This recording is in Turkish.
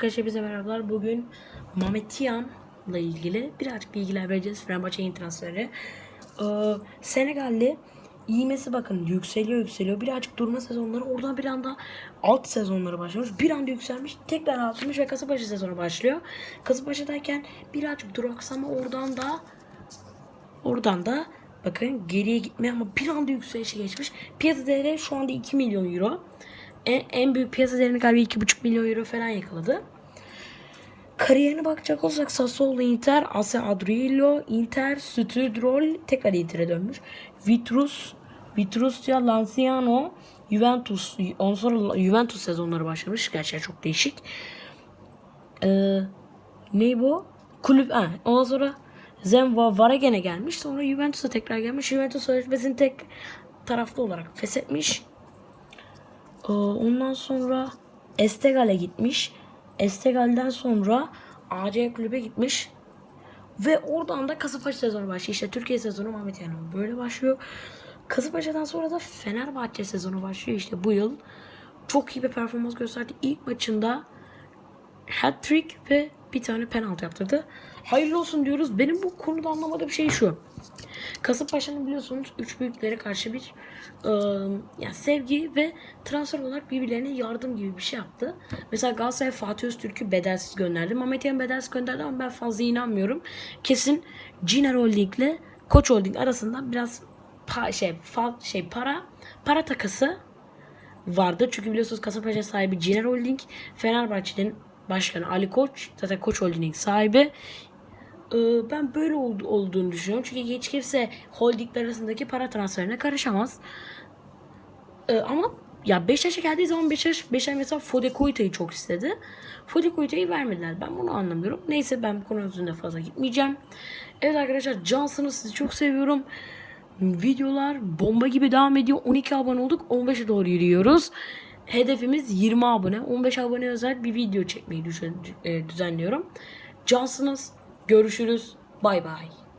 Arkadaşlar bize merhabalar. Bugün Mehmet Tiam'la ilgili birazcık bilgiler vereceğiz. Fenerbahçe'nin transferi. Ee, Senegalli iğmesi bakın yükseliyor yükseliyor. Birazcık durma sezonları oradan bir anda alt sezonları başlamış. Bir anda yükselmiş. Tekrar altmış ve Kasımpaşa sezonu başlıyor. Kasımpaşa'dayken birazcık duraksama oradan da Oradan da bakın geriye gitme ama bir anda yükselişe geçmiş. Piyasa değeri şu anda 2 milyon euro. En, en büyük piyasa değerini galiba 2,5 milyon euro falan yakaladı. Kariyerine bakacak olursak Sassuolo Inter, AC Adriano, Inter, Sütüdrol tekrar Inter'e dönmüş. Vitrus, Vitrusya, Lanciano, Juventus, ondan sonra Juventus sezonları başlamış. Gerçekten çok değişik. Ee, ne bu? Kulüp, ha, ondan sonra Zenva Varagen'e gelmiş. Sonra Juventus'a tekrar gelmiş. Juventus sözleşmesini tek taraflı olarak feshetmiş. Ee, ondan sonra Estegal'e gitmiş. Estegal'den sonra AC kulübe gitmiş. Ve oradan da Kasımpaşa sezonu başlıyor. İşte Türkiye sezonu Mehmet Yanım böyle başlıyor. Kasımpaşa'dan sonra da Fenerbahçe sezonu başlıyor. İşte bu yıl çok iyi bir performans gösterdi. İlk maçında hat-trick ve bir tane penaltı yaptırdı. Hayırlı olsun diyoruz. Benim bu konuda anlamadığım şey şu. Kasımpaşa'nın biliyorsunuz üç büyüklere karşı bir e, yani sevgi ve transfer olarak birbirlerine yardım gibi bir şey yaptı. Mesela Galatasaray Fatih Öztürk'ü bedelsiz gönderdi. Mehmet Yan bedelsiz gönderdi ama ben fazla inanmıyorum. Kesin Ciner Holding ile Koç Holding arasında biraz pa- şey, fa- şey para para takası vardı. Çünkü biliyorsunuz Kasımpaşa sahibi Ciner Holding, Fenerbahçe'nin başkanı Ali Koç, zaten Koç Holding'in sahibi. Ee, ben böyle oldu, olduğunu düşünüyorum. Çünkü hiç kimse holdingler arasındaki para transferine karışamaz. Ee, ama ya Beşiktaş'a geldiği zaman Beşiktaş, Beşiktaş mesela Fodekoita'yı çok istedi. Fodekoita'yı vermediler. Ben bunu anlamıyorum. Neyse ben bu konu üzerinde fazla gitmeyeceğim. Evet arkadaşlar cansınız sizi çok seviyorum. Videolar bomba gibi devam ediyor. 12 abone olduk. 15'e doğru yürüyoruz. Hedefimiz 20 abone. 15 abone özel bir video çekmeyi e, düzenliyorum. Cansınız. Görüşürüz. Bay bay.